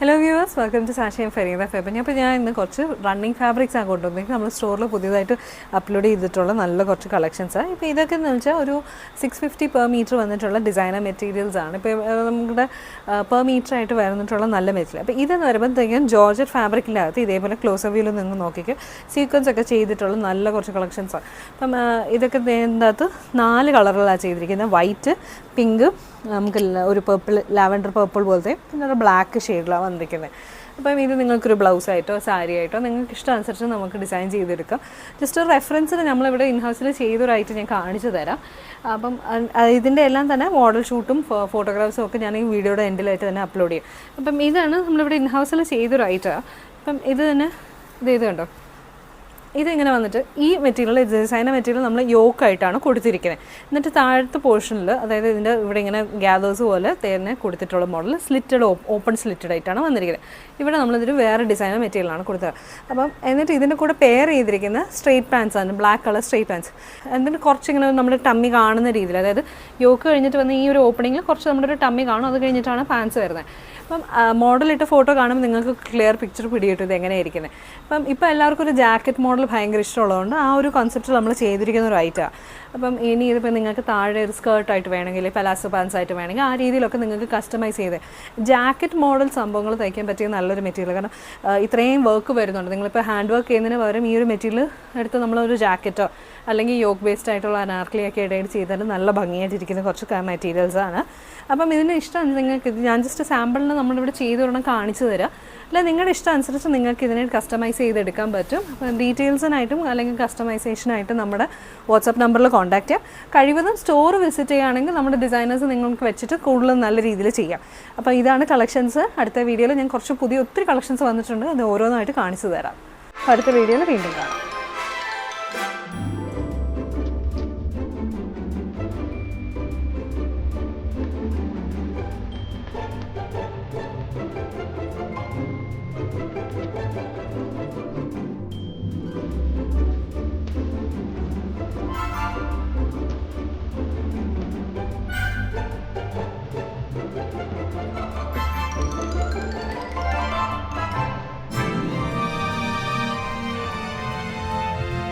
Hello viewers welcome to സാഷയും ഫരീദ ഫെബൻ അപ്പോൾ ഞാൻ ഇന്ന് കുറച്ച് റണ്ണിങ് ഫാബ്രിക്സ് ആണ് കൊണ്ടുവന്നിരിക്കുന്നത്. നമ്മൾ സ്റ്റോറിൽ പുതിയതായിട്ട് അപ്ലോഡ് ചെയ്തിട്ടുള്ള നല്ല കുറച്ച് കളക്ഷൻസ് ആണ് ഇപ്പോൾ ഇതൊക്കെ എന്ന് വെച്ചാൽ ഒരു സിക്സ് ഫിഫ്റ്റി പെർ മീറ്റർ വന്നിട്ടുള്ള ഡിസൈനർ മെറ്റീരിയൽസ് ആണ്. ഇപ്പോൾ നമ്മുടെ പെർ മീറ്റർ ആയിട്ട് വരുന്നിട്ടുള്ള നല്ല മെറ്റീരിയൽ അപ്പോൾ ഇതെന്ന് വരുമ്പോഴത്തേക്കും ജോർജറ്റ് അകത്ത് ഇതേപോലെ ക്ലോസ് വ്യൂവിൽ നിന്ന് നോക്കിക്കും സീക്വൻസ് ഒക്കെ ചെയ്തിട്ടുള്ള നല്ല കുറച്ച് കളക്ഷൻസ് ആണ് അപ്പം ഇതൊക്കെ ഇതിന്റെ അകത്ത് നാല് കളറിലാണ് ചെയ്തിരിക്കുന്നത്. വൈറ്റ് പിങ്ക് നമുക്ക് ഒരു പേർപ്പിൾ ലാവൻഡർ പേർപ്പിൾ പോലത്തെ പിന്നെ ഒരു ബ്ലാക്ക് ഷെയ്ഡിലാണ് വന്നിരിക്കുന്നത് അപ്പം ഇത് നിങ്ങൾക്കൊരു ബ്ലൗസ് ആയിട്ടോ സാരി ആയിട്ടോ നിങ്ങൾക്ക് ഇഷ്ടമനുസരിച്ച് നമുക്ക് ഡിസൈൻ ചെയ്തെടുക്കാം. ജസ്റ്റ് ഒരു റെഫറൻസിന് നമ്മളിവിടെ ഇൻഹൗസിൽ ചെയ്തൊരായിട്ട് ഞാൻ കാണിച്ചു തരാം. അപ്പം ഇതിന്റെ എല്ലാം തന്നെ മോഡൽ ഷൂട്ടും ഫോട്ടോഗ്രാഫ്സും ഒക്കെ ഞാൻ ഈ വീഡിയോയുടെ എൻഡിലായിട്ട് തന്നെ അപ്ലോഡ് ചെയ്യും. അപ്പം ഇതാണ് നമ്മളിവിടെ ഇൻഹൗസിൽ ചെയ്തൊരായിട്ട്. അപ്പം ഇത് തന്നെ ഇത് ഇത് കണ്ടോ? ഇതിങ്ങനെ വന്നിട്ട് ഈ മെറ്റീരിയൽ ഡിസൈന മെറ്റീരിയൽ നമ്മൾ യോക്കായിട്ടാണ് കൊടുത്തിരിക്കുന്നത് എന്നിട്ട് താഴത്തെ പോർഷനിൽ അതായത് ഇതിന്റെ ഇവിടെ ഇങ്ങനെ ഗ്യാദേഴ്സ് പോലെ തേനെ കൊടുത്തിട്ടുള്ള മോഡൽ സ്ലിറ്റഡ് ഓപ്പൺ സ്ലിറ്റഡ് ആയിട്ടാണ് വന്നിരിക്കുന്നത് ഇവിടെ നമ്മളിതൊരു വേറെ ഡിസൈനർ മെറ്റീരിയലാണ് കൊടുത്തത്. അപ്പം എന്നിട്ട് ഇതിന്റെ കൂടെ പെയർ ചെയ്തിരിക്കുന്ന സ്ട്രെയിറ്റ് പാൻസ് ആണ് ബ്ലാക്ക് കളർ സ്ട്രെയിറ്റ് പാൻസ് എന്നിട്ട് കുറച്ച് ഇങ്ങനെ നമ്മുടെ ടമ്മി കാണുന്ന രീതിയിൽ അതായത് യോക്ക് കഴിഞ്ഞിട്ട് വന്ന ഈ ഒരു ഓപ്പണിങ്ങിൽ കുറച്ച് നമ്മുടെ ഒരു ടമ്മി കാണും അത് കഴിഞ്ഞിട്ടാണ് പാൻസ് വരുന്നത് അപ്പം മോഡലിട്ട് ഫോട്ടോ കാണുമ്പോൾ നിങ്ങൾക്ക് ക്ലിയർ പിക്ചർ പിടിയിട്ട് ഇത് എങ്ങനെയായിരിക്കുന്നത് അപ്പം ഇപ്പോൾ എല്ലാവർക്കും ഒരു ജാക്കറ്റ് മോഡൽ ഭയങ്കര ഇഷ്ടമുള്ളതുകൊണ്ട് ആ ഒരു കോൺസെപ്റ്റ് നമ്മൾ ചെയ്തിരിക്കുന്ന ഒരു ഐറ്റമാണ് അപ്പം ഇനി ഇതിപ്പോൾ നിങ്ങൾക്ക് താഴെ ഒരു സ്കേർട്ടായിട്ട് വേണമെങ്കിൽ പലാസോ പാൻസ് ആയിട്ട് വേണമെങ്കിൽ ആ രീതിയിലൊക്കെ നിങ്ങൾക്ക് കസ്റ്റമൈസ് ചെയ്ത് ജാക്കറ്റ് മോഡൽ സംഭവങ്ങൾ തയ്ക്കാൻ പറ്റിയ നല്ലൊരു മെറ്റീരിയൽ കാരണം ഇത്രയും വർക്ക് വരുന്നുണ്ട്. നിങ്ങളിപ്പോൾ ഹാൻഡ് വർക്ക് ചെയ്യുന്നതിന് പകരം ഈ ഒരു മെറ്റീരിയൽ എടുത്ത് നമ്മളൊരു ജാക്കറ്റോ അല്ലെങ്കിൽ യോക്ക് ബേസ്ഡ് ആയിട്ടുള്ള അനാർക്കലി ഒക്കെ ഇടയിൽ ചെയ്താൽ നല്ല ഭംഗിയായിട്ട് ഇരിക്കുന്ന കുറച്ച് മെറ്റീരിയൽസാണ് അപ്പം ഇതിന് ഇഷ്ടമാണ് നിങ്ങൾക്ക് ഞാൻ ജസ്റ്റ് സാമ്പിളിന് നമ്മളിവിടെ ചെയ്തൊരെണ്ണം കാണിച്ചു തരാം. അല്ല നിങ്ങളുടെ ഇഷ്ടം അനുസരിച്ച് നിങ്ങൾക്ക് ഇതിനെ കസ്റ്റമൈസ് ചെയ്തെടുക്കാൻ പറ്റും. അപ്പം ഡീറ്റെയിൽസിനായിട്ടും അല്ലെങ്കിൽ കസ്റ്റമൈസേഷനായിട്ടും നമ്മുടെ വാട്സപ്പ് നമ്പറിൽ കോൺടാക്ട് ചെയ്യാം. കഴിവതും സ്റ്റോർ വിസിറ്റ് ചെയ്യുകയാണെങ്കിൽ നമ്മുടെ ഡിസൈനേഴ്സ് നിങ്ങൾക്ക് വെച്ചിട്ട് കൂടുതൽ നല്ല രീതിയിൽ ചെയ്യാം. അപ്പോൾ ഇതാണ് കളക്ഷൻസ് അടുത്ത വീഡിയോയിൽ ഞാൻ കുറച്ച് പുതിയ ഒത്തിരി കളക്ഷൻസ് വന്നിട്ടുണ്ട്. അത് ഓരോന്നായിട്ട് കാണിച്ചു തരാം. അടുത്ത വീഡിയോയിൽ വീണ്ടും കാണാം.